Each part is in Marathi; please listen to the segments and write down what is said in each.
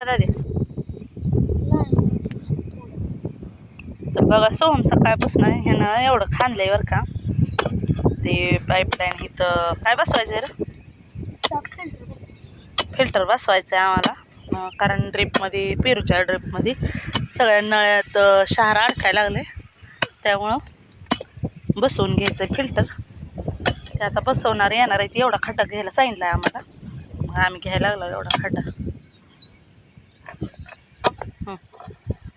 दादी तर बघा सोहम सकाळपासून ह्यानं एवढं खांदलंय बरं का. ते पाईपलाईन इथं काय बसवायचं रे? फिल्टर बसवायचं आहे आम्हाला कारण ड्रीपमध्ये पेरूच्या ड्रीपमध्ये सगळ्या नळ्यात शहर अडकायला लागले. त्यामुळं बसवून घ्यायचं आहे फिल्टर ते आता बसवणार येणार आहे ती एवढा खड्डा घ्यायला सांगितलं आहे आम्हाला. मग आम्ही घ्यायला लागलो एवढा खड्डा.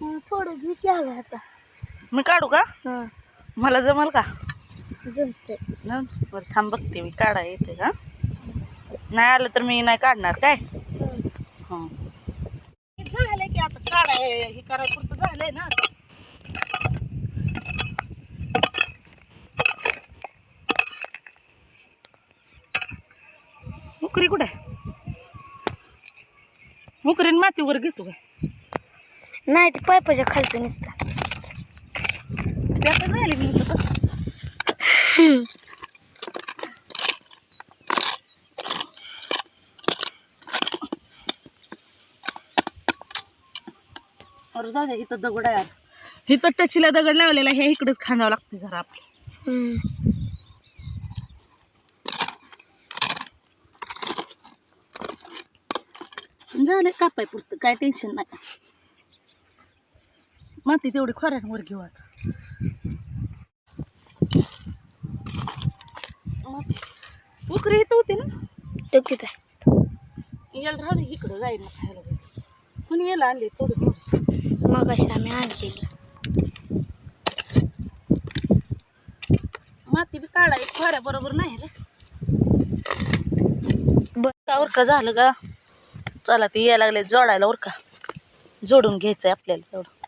थोडं भीती आलं आता. मी काढू का? हा. मला जमल का? जमते बरं थांब बघते मी काढा येते का? नाही आलं तर मी नाही काढणार काय? हं. झालंय की आता काढाय हे करायला पुरतं झालंय ना उकरी कुठे? उकरीन मातीवर घेतो काय नाही ते पायपाच्या खालचं नसतं. झाली मी. अरे दादा इथं दगड आहे. इथं टचीला दगड लावलेला हे इकडेच खांदावं लागते जरा आपलं. झालं कापाय पुरतं काय टेन्शन नाही. माती तेवढी खोऱ्यांवर घेऊ आता. उकरी इथं होती ना? तो किती याला राहू दे इकडं जाईल ना खायला कोणी याला आणले थोडं मग अशी आम्ही आणलेली. माती बी काढाय खोऱ्या बरोबर नाही रे. बर. का उरका झालं का? चला ते यायला लागले जोडायला उरका. जोडून घ्यायचंय आपल्याला तेवढं.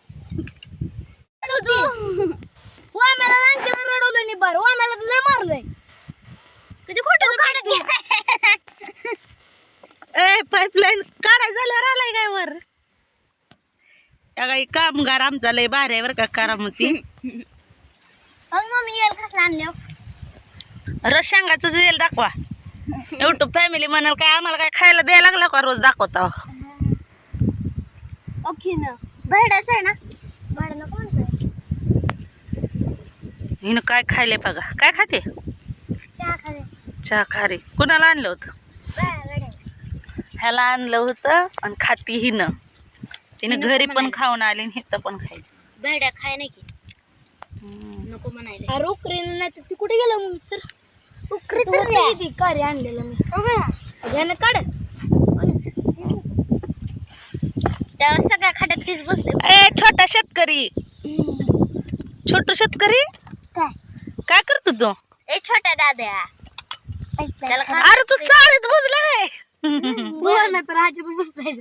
वाम्याला लहानच्यानं रडवलं नाही बरं. वाम्याला लय मारलंय. त्याचे खोटे ए पाईपलाईन काढाय झाल्यावर आलाय काय वर? या काही कामगार आमचा लय भारी बरं का करामती. मम्मी येल कसला आणल्या रशांगाचं जेल दाखवा. युट्यूब फॅमिली म्हणाल काय आम्हाला काय खायला द्यायला लागला का रोज दाखवता? ओके ना. भेडायचं आहे ना? हिनं काय खायले बघा. काय खाते? चहा खारी कुणाला आणलं होतं? ह्याला आणलं होतं आणि खाती हिनं. तिनं घरी पण खाऊन आली आणि हिथं पण खायली भेड्या खाय नाही की. नको म्हणायला. अरे उकरी नाही तर ती कुठे गेलं मग सर? उकरी तर कार्य आणलेलं मी. यानं काढ त्या सगळ्या खाड्यात तीच बसले. ए छोटा शेतकरी. छोट शेतकरी? काय? काय करतो तू? ए छोट्या दाद्या. त्याला अरे तू चाळीत बुजलाय बोल ना तर आजी बसताय.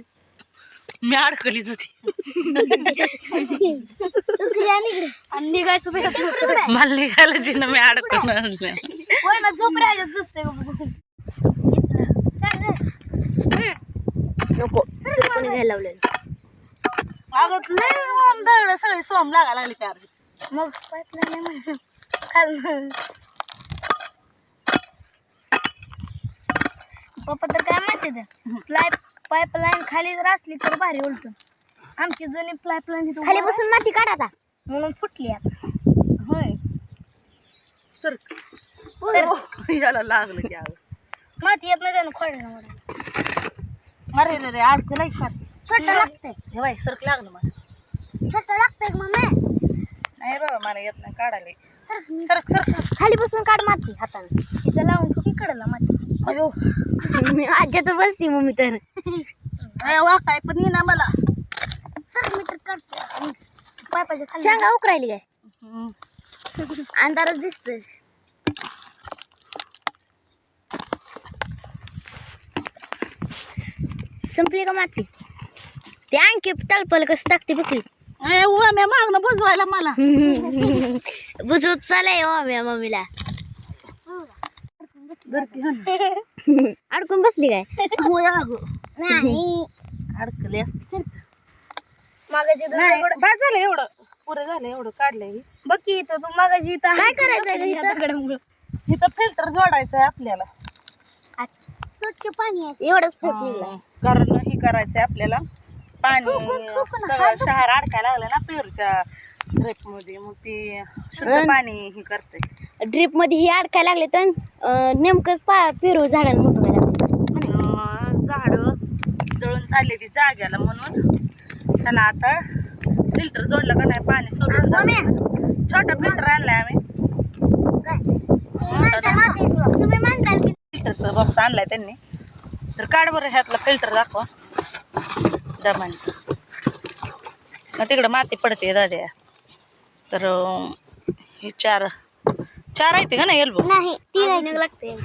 मी अडकलीच होती. आणि. मला निघालं जिनं मी अडकून होय ना झोप राहायचं झोपते नको. कोणी घ्यायला लावलेलं. अगं लय दळलं सगळे सोम लागायला लागले त्या मग पाईपलाईन म्हणून खाल पप्पा तर काय माहिती फ्लाय पाईपलाईन खाली जर असली तर भारी उलटून आमची जुनी पाईपलाईन खाली बसून माती काढ आता. म्हणून फुटली आता. होय. सर तर याला लागलं की माती येत नाही त्यानं खोडलं मला अरे रे रे अडकलंय फार छोटं लागतंय. हे बाई सरक लागलं मला. छोटं लागतंय मम्मी? नाही बाबा मला येत नाही काढायला. सरक सरक खाली बसून काढ माती हाताने तिथं लावून इकडला माती? अयो मी आज्यात बसती मम्मी तर. अरे वा काय पण ये ना मला. सर मी तर काढते. पायपाच्या खाली. शेंगा उकरायली काय? हम्म. अंधारच दिसतोय. संपली का माती? ते आणखी तळपल कसं टाकते बघली मी मागणं बुजवायला मला. बुजवत चालाय हो म्या मम्मीला. अडकून बसली काय? होय अगं. नाही. अडकले असते. मागाची नाही बस झालं एवढं. पुरं झालं एवढं काढलंय बघ की इथं तू मागाची इथं काय करायचं इथं? फिल्टर जोडायचं आहे आपल्याला. स्वच्छ पाणी आहे. एवढंच हं, कारण हे करायचंय आपल्याला. पाणी सगळं शहर अडकायला लागलं ना पेरूच्या ड्रेपमध्ये मग ती शुद्ध पाणी हे करते. ड्रीपमध्ये ही अडकायला लागले तर अं, नेमकंच पा पेरू झाडाला मोठं व्हायला लागलं. झाड जळून चालली ती जाग्याला म्हणून. त्याला आता फिल्टर जोडलं का नाही पाणी सोडून जातं. छोटा फिल्टर आणलाय आम्ही. तुम्ही म्हणताल की फिल्टरचा बॉक्स आणलाय त्यांनी. तर काढ बरं ह्यातला फिल्टर दाखवा. दमाने मग तिकडं माती पडते दाद्या. तर हे चार चार आहेत का ना एल्बो नाही तीन लागते.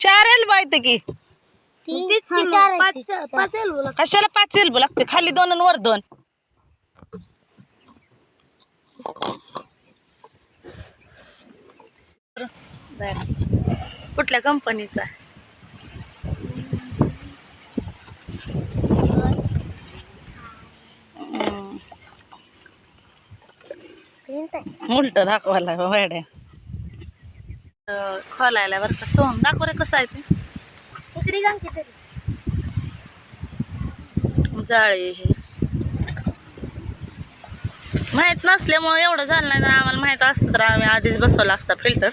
चार एल्बो आहेत की? कशाला पाच एल्बो लागते? खाली दोन आणि वर दोन. कुठल्या कंपनीचा उलट दाखवायला वाड्या. खोलायला बरं का सोन. दाखव रे कसं आहे ते. इकडे तरी. जाळे हे. माहीत नसल्यामुळं एवढं झालं नाही तर आम्हाला माहीत असतं तर आम्ही आधीच बसवला असता फिल्टर.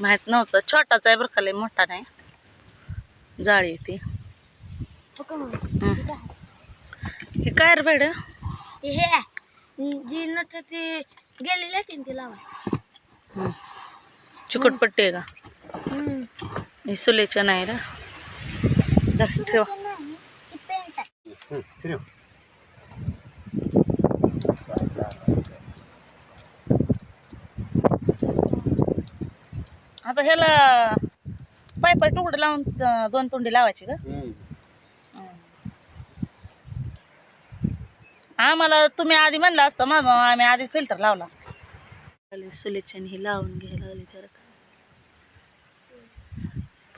माहीत नव्हतं. छोटाच आहे बरं का लय मोठा नाही. जाळी आहे ती. हं. हे काय रे बेड? हे जी नट ती गेलेली असेल ती लावा. चिकटपट्टी आहे का? हे सुलेच्या नाही रे धर, ठेवा. आता ह्याला पाय पाय तुकडं लावून अं, दोन तोंडी लावायची का? आम्हाला तुम्ही आधी म्हणलं असतं मग आम्ही आधी फिल्टर लावला असतं. सुलेच्याने हे लावून घ्यायला लागले तर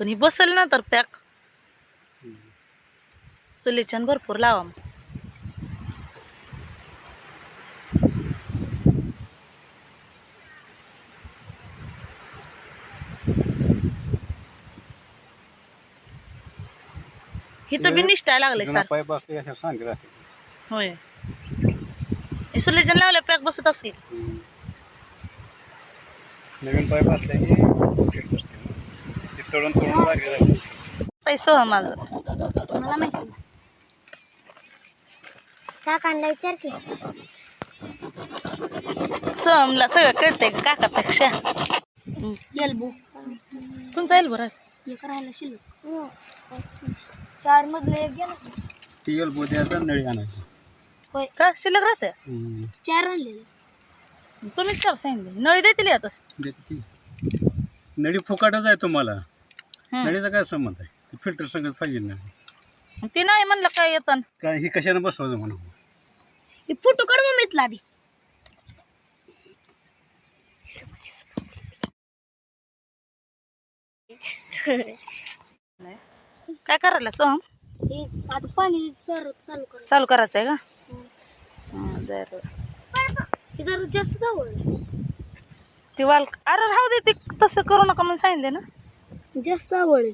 पण ही बसल ना तर पॅक सुलेच्यान भरपूर लावा मग. इथं बी निष्ठाय लागले सर होय. इन्सुलेशन लावल्या पॅक बसत असेल. नवीन पाईप असले की फिट बसते. ते तळून तळून लागले जाते पैसा माझं. मला माहिती. काकांना विचार की. समला सगळं कळतंय काकापेक्षा. एल्बो. तुमचा येईल बरं एक राहिला शिल्लक. चार मधलं एक गेला. टी एल द्यायचा नळी आणायची. होय. का? शिल्लक राहते? चार आणलेले. तुम्ही चार सांगितले. नळी देतील आता. देते ती नळी फुकाटच आहे तुम्हाला. नळीचा काय संबंध आहे? ते फिल्टर सगळं पाहिजे ना. ती नाही म्हणलं काय येतं. काय ही कशाने बसवायचं म्हणून? ते फोटो काढ मम्मीतला आधी. काय करायला सोहम? हे आता पाणी चालू चालू कर चालू करायचं आहे का? हं, बरं हे जरा जास्त जवळ ती वाल अरे राहू दे ती तसं करू नका म्हणून सांगितले ना. जास्त आवड